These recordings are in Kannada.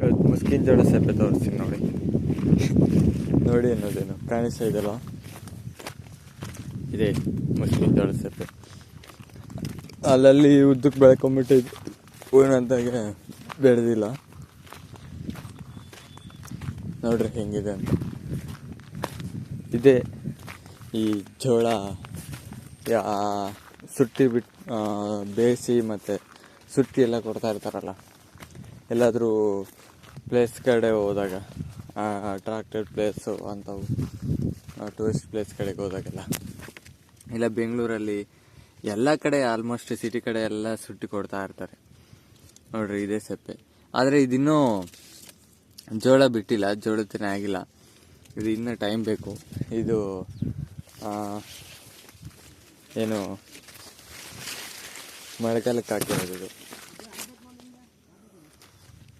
ಇವತ್ತು ಮುಸ್ಕಿನ್ ಜೋಳ ಸೆಪೆ ತೋರಿಸ್ತೀನಿ ನೋಡಿ. ನೋಡಿ ಅನ್ನೋದೇನು, ಕಾಣಿಸ್ತಾ ಇದೆಯಲ್ಲ ಇದೆ ಮುಸ್ಕಿನ್ ಜೋಡ ಸೆಪೆ. ಅಲ್ಲಲ್ಲಿ ಉದ್ದಕ್ಕೆ ಬೆಳ್ಕೊಂಬಿಟ್ಟಿದ್ದು. ಹೂವಿನಂತಾಗೆ ಬೆಳೆದಿಲ್ಲ. ನೋಡ್ರಿ ಹೆಂಗಿದೆ ಅಂತ. ಇದೆ ಈ ಜೋಳ, ಯಾ, ಸುಟ್ಟಿ ಬಿಟ್ಟು ಬೇಯಿಸಿ ಮತ್ತು ಸುಟ್ಟಿ ಎಲ್ಲ ಕೊಡ್ತಾ ಇರ್ತಾರಲ್ಲ. ಎಲ್ಲಾದರೂ ಪ್ಲೇಸ್ ಕಡೆ ಹೋದಾಗ ಅಟ್ರಾಕ್ಟೆಡ್ ಪ್ಲೇಸು ಅಂಥವು ಟೂರಿಸ್ಟ್ ಪ್ಲೇಸ್ ಕಡೆಗೆ ಹೋದಾಗೆಲ್ಲ. ಇಲ್ಲ ಬೆಂಗಳೂರಲ್ಲಿ ಎಲ್ಲ ಕಡೆ ಆಲ್ಮೋಸ್ಟ್ ಸಿಟಿ ಕಡೆ ಎಲ್ಲ ಸುಟ್ಟಿ ಕೊಡ್ತಾ ಇರ್ತಾರೆ. ನೋಡ್ರಿ ಇದೇ ಸೆಪ್ಪೆ ಆದರೆ ಇದಿನ್ನೂ ಜೋಳ ಬಿಟ್ಟಿಲ್ಲ ಜೋಳದ ತಿನ್ನ ಆಗಿಲ್ಲ. ಇದು ಇನ್ನೂ ಟೈಮ್ ಬೇಕು. ಇದು ಏನು, ಮಳೆಗಾಲಕ್ಕೆ ಹಾಕಿರೋದು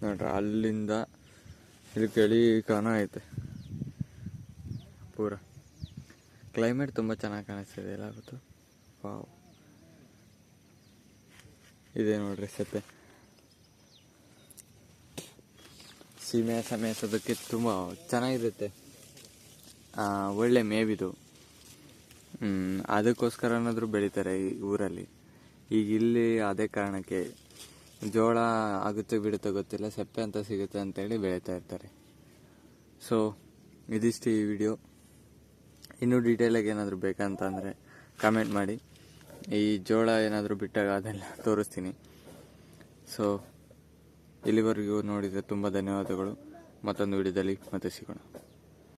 ನೋಡ್ರಿ ಅಲ್ಲಿಂದ ಇಲ್ಲಿ ಕೆಳಿ ಕಾಣ ಐತೆ. ಪೂರ. ಕ್ಲೈಮೇಟ್ ತುಂಬ ಚೆನ್ನಾಗಿ ಕಾಣಿಸ್ತಿದೆ ಎಲ್ಲ ಗೊತ್ತು? ವಾವ್ ಇದೆ ನೋಡ್ರಿ ಸತ್ತೆ ಸೀಮೆ ಮೇಸೋದಕ್ಕೆ ತುಂಬ ಚೆನ್ನಾಗಿರುತ್ತೆ. ಒಳ್ಳೆ ಮೇವಿದು. ಹ್ಮ್, ಅದಕ್ಕೋಸ್ಕರ ಏನಾದರೂ ಬೆಳಿತಾರೆ ಈ ಊರಲ್ಲಿ. ಈಗ ಇಲ್ಲಿ ಅದೇ ಕಾರಣಕ್ಕೆ ಜೋಳ ಆಗುತ್ತೆ ಬಿಡುತ್ತೆ ಗೊತ್ತಿಲ್ಲ, ಸೆಪ್ಪೆ ಅಂತ ಸಿಗುತ್ತೆ ಅಂತೇಳಿ ಬೆಳೀತಾ ಇರ್ತಾರೆ. ಸೊ ಇದಿಷ್ಟು ಈ ವಿಡಿಯೋ ಇನ್ನೂ ಡೀಟೇಲಾಗಿ ಏನಾದರೂ ಬೇಕಂತ ಅಂದರೆ ಕಮೆಂಟ್ ಮಾಡಿ. ಈ ಜೋಳ ಏನಾದರೂ ಬಿಟ್ಟಾಗ ಅದೆಲ್ಲ ತೋರಿಸ್ತೀನಿ. ಸೊ ಇಲ್ಲಿವರೆಗೂ ನೋಡಿದರೆ ತುಂಬ ಧನ್ಯವಾದಗಳು. ಮತ್ತೊಂದು ವಿಡಿಯೋದಲ್ಲಿ ಮತ್ತೆ ಸಿಗೋಣ.